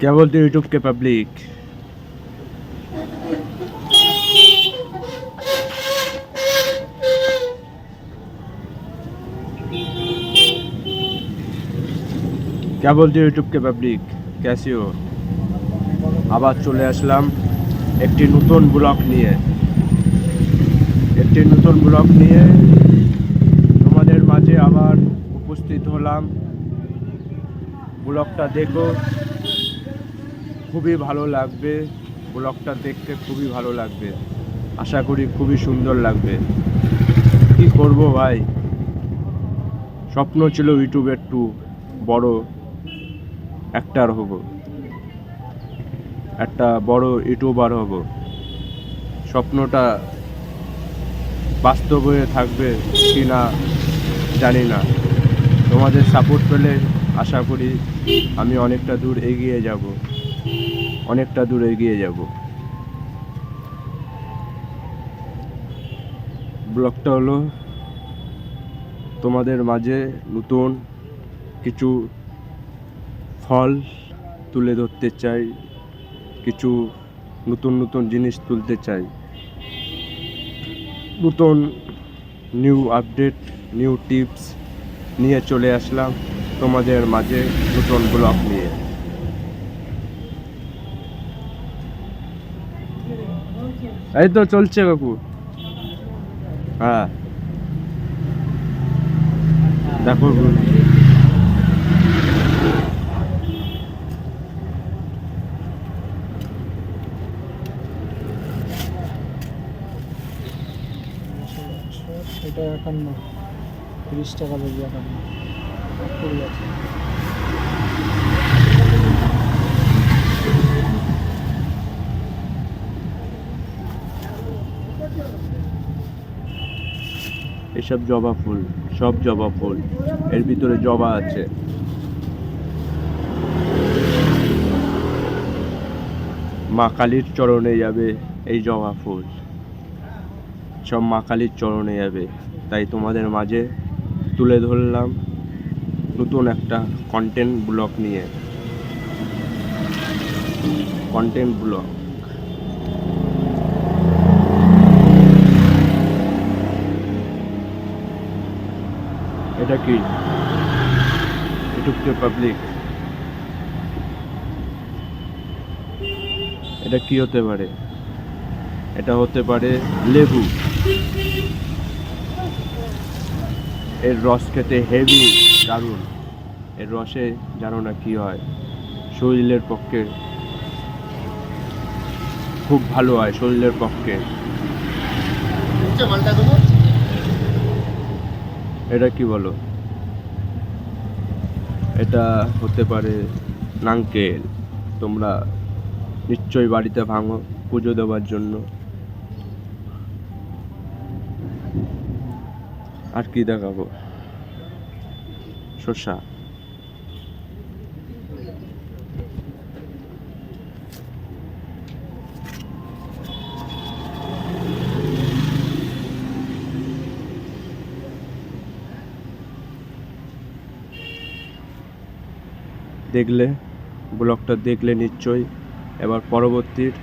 क्या बोलते हो यूट्यूब के पब्लिक क्या बोलते हो यूट्यूब के पब्लिक कैसी हो আবার চলে আসলাম একটি নতুন ব্লগ নিয়ে একটি নতুন ব্লগ নিয়ে তোমাদের মাঝে আবার উপস্থিত হলাম ব্লগটা দেখো খুবই ভালো লাগবে। ব্লগটা দেখতে খুবই ভালো লাগবে। আশা করি খুবই সুন্দর লাগবে। কি করব ভাই? স্বপ্ন ছিল ইউটিউবে একটু বড় অ্যাক্টার হব। একটা বড় ইউটিউবার হব। স্বপ্নটা বাস্তব হয়ে থাকবে কি না জানি না। তোমাদের সাপোর্ট পেলে আশা করি আমি অনেকটা দূর এগিয়ে যাব। অনেকটা দূরে এগিয়ে যাব। ব্লগটা হলো তোমাদের মাঝে নতুন কিছু ফল তুলে ধরতে চাই, কিছু নতুন নতুন জিনিস তুলতে চাই। নতুন নিউ আপডেট, নিউ টিপস নিয়ে চলে আসলাম তোমাদের মাঝে নতুন ব্লগ নিয়ে। এই তো চলছে কাকু। হ্যাঁ। দেখো এটা একান্ন তিরিশ টাকা দেবে একান্ন। এসব জবা ফুল, সব জবা ফুল। এর ভিতরে জবা আছে। মা কালীর চরণে যাবে এই জবা ফুল। সব মা কালীর চরণে যাবে। তাই তোমাদের মাঝে তুলে ধরলাম নতুন একটা কন্টেন্ট ব্লগ নিয়ে। কন্টেন্ট ব্লগ এটা কি? পাবলিক এটা কি হতে পারে? এটা হতে পারে লেবু। এর রস খেতে হেভি দারুণ। এর রসে জানো না কি হয়? শরীরের পক্ষে খুব ভালো হয়, শরীরের পক্ষে। এটা কি বলো? এটা হতে পারে নাঙ্কেল। তোমরা নিশ্চয়ই বাড়িতে ভাঙো, পুজো দেওয়ার জন্য। আর কি দেখাবো? শসা। দেখলে, ব্লগটা দেখলে নিশ্চয়ই। এবার পরবর্তীর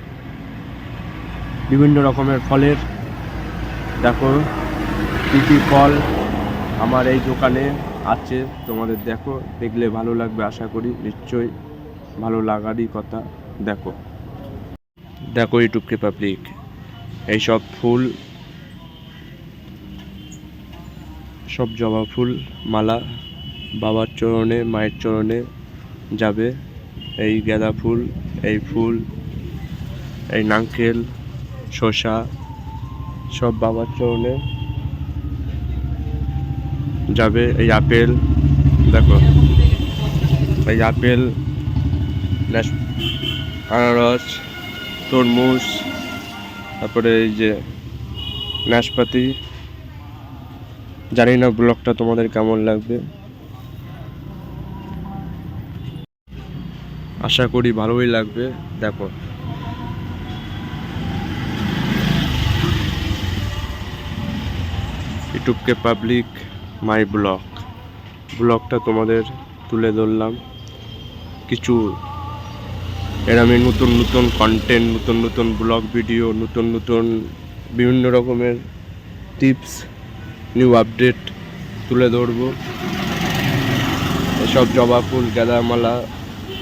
বিভিন্ন রকমের ফলের, দেখো, কী কী ফল আমার এই দোকানে আছে, তোমাদের দেখো, দেখলে ভালো লাগবে আশা করি, নিশ্চয়ই ভালো লাগারই কথা, দেখো। দেখো ইউটিউবকে পাবলিক এইসব ফুল, সব জবা ফুল, মালা, বাবার চরণে, মায়ের চরণে যাবে। এই গাঁদা ফুল, এই ফুল, এই নারকেল, শসা, সব বাবার চরণে যাবে। এই আপেল, দেখো। এই আপেল আনারস, তরমুজ, তারপরে এই যে নাশপাতি জানি না ব্লগটা তোমাদের কেমন লাগবে। আশা করি ভালোই লাগবে, দেখো। ইউটিউবকে পাবলিক মাই ব্লগ ব্লগটা তোমাদের তুলে ধরলাম। কিছু এর আমি নতুন নতুন কন্টেন্ট নতুন নতুন ব্লগ ভিডিও নতুন নতুন বিভিন্ন রকমের টিপস নিউ আপডেট তুলে ধরবো। এসব জবা ফুল, গাঁদামালা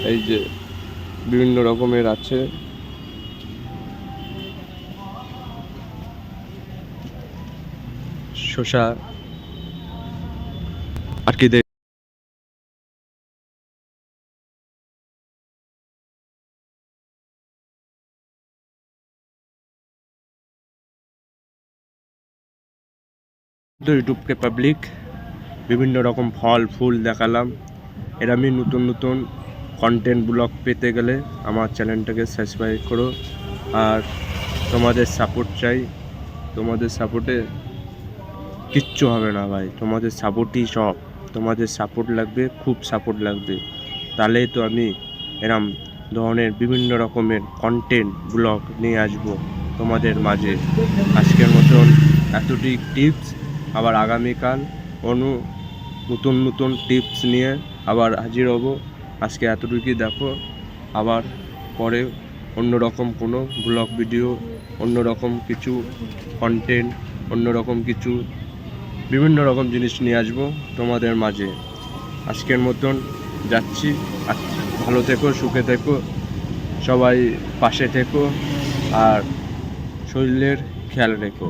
এই যে বিভিন্ন রকমের আছে। শসা। আর কি ইউটিউবকে পাবলিক বিভিন্ন রকম ফল, ফুল দেখালাম। এর আমি নতুন নতুন কন্টেন্ট ব্লগ পেতে গেলে আমার চ্যানেলটাকে সাবস্ক্রাইব করো। আর তোমাদের সাপোর্ট চাই। তোমাদের সাপোর্টে কিচ্ছু হবে না ভাই। তোমাদের সাপোর্টই সব। তোমাদের সাপোর্ট লাগবে, খুব সাপোর্ট লাগবে। তাহলেই তো আমি এরম ধরনের বিভিন্ন রকমের কন্টেন্ট ব্লগ নিয়ে আসব তোমাদের মাঝে। আজকের মতন এতটি টিপস আবার আগামীকাল অনু নতুন নতুন টিপস নিয়ে আবার হাজির হব। আজকে এতটুকুই দেখো। আবার পরে অন্য রকম কোনো ব্লগ ভিডিও অন্য রকম কিছু কন্টেন্ট অন্য রকম কিছু বিভিন্ন রকম জিনিস নিয়ে আসব তোমাদের মাঝে। আজকের মতন যাচ্ছি। ভালো থেকো, সুখে থেকো, সবাই পাশে থেকো, আর শরীরের খেয়াল রেখো।